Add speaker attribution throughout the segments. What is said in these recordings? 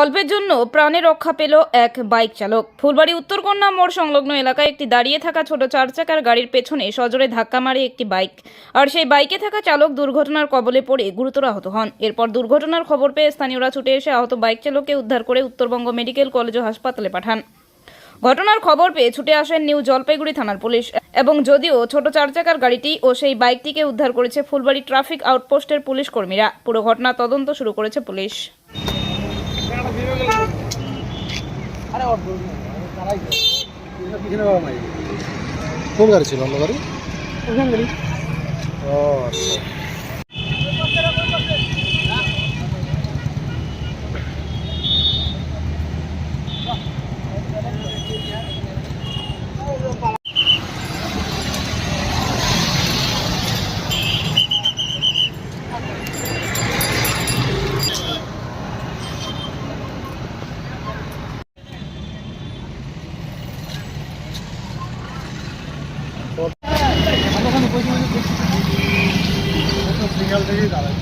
Speaker 1: অল্পের জন্য প্রাণে রক্ষা পেল এক বাইক চালক। ফুলবাড়ি উত্তরকন্যা মোড় সংলগ্ন এলাকায় একটি দাঁড়িয়ে থাকা ছোট চার চাকার গাড়ির পেছনে সজোরে ধাক্কা মারে একটি বাইক। আর সেই বাইকে থাকা চালক দুর্ঘটনার কবলে পড়ে গুরুতর আহত হন। এরপর দুর্ঘটনার খবর পেয়ে স্থানীয়রা ছুটে এসে আহত বাইক চালককে উদ্ধার করে উত্তরবঙ্গ মেডিকেল কলেজ ও হাসপাতালে পাঠান। ঘটনার খবর পেয়ে ছুটে আসেন নিউ জলপাইগুড়ি থানার পুলিশ। এবং যদিও ছোট চার চাকার গাড়িটি ও সেই বাইকটিকে উদ্ধার করেছে ফুলবাড়ি ট্রাফিক আউটপোস্টের পুলিশ কর্মীরা, পুরো ঘটনা তদন্ত শুরু করেছে পুলিশ।
Speaker 2: কোন গাড়ি ছিল অন্য গাড়ি? ও আচ্ছা। সিঙ্গেল থেকেই দাঁড়ায়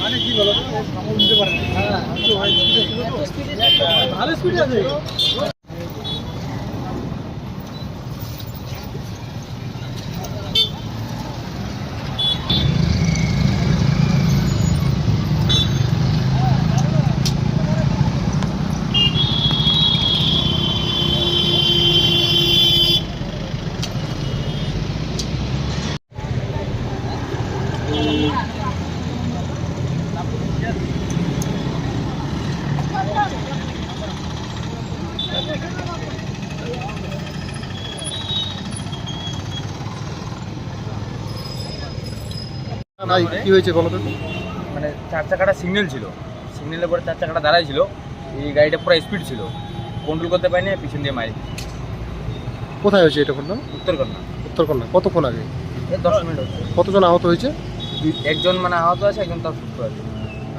Speaker 2: মানে কি বলো সামল দিতে পারে না। হ্যাঁ। ভালো স্পিড আছে ভাই কি হয়েছে বলো তো?
Speaker 3: মানে চার চাকাটা সিগন্যাল ছিল। সিগন্যালের পরে চার চাকাটা দাঁড়াই ছিল। এই গাড়িটা পুরো স্পিড ছিল। কন্ট্রোল করতে পারিনি পিছন দিয়ে মারি।
Speaker 2: কোথায় হয়েছে এটা ঘটনা
Speaker 3: উত্তরকন্যা।
Speaker 2: উত্তরকন্যা। কতক্ষণ আগে?
Speaker 3: এই দশ মিনিট হচ্ছে।
Speaker 2: কতজন আহত হয়েছে?
Speaker 3: একজন মানে আহত আছে একজন তার সুস্থ আছে।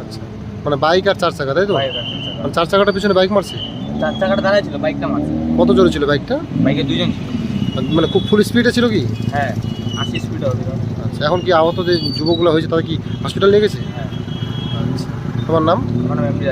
Speaker 2: আচ্ছা। মানে বাইক আর চার চাকা তাই তো? মানে চার চাকাটা পিছনে বাইক মারছে?
Speaker 3: চার চাকাটা দাঁড়াই ছিল বাইকটা মারছে।
Speaker 2: কত জোরে ছিল বাইকটা
Speaker 3: বাইকে দুজন ছিল।
Speaker 2: মানে খুব ফুল স্পিডে ছিল কি?
Speaker 3: হ্যাঁ আশি স্পিড হবে
Speaker 2: আচ্ছা এখন কি আহত যে যুবকগুলো হয়েছে তারা কি হসপিটাল নিয়ে গেছে?
Speaker 3: হ্যাঁ।
Speaker 2: তোমার নাম?
Speaker 3: আমার নাম এমডি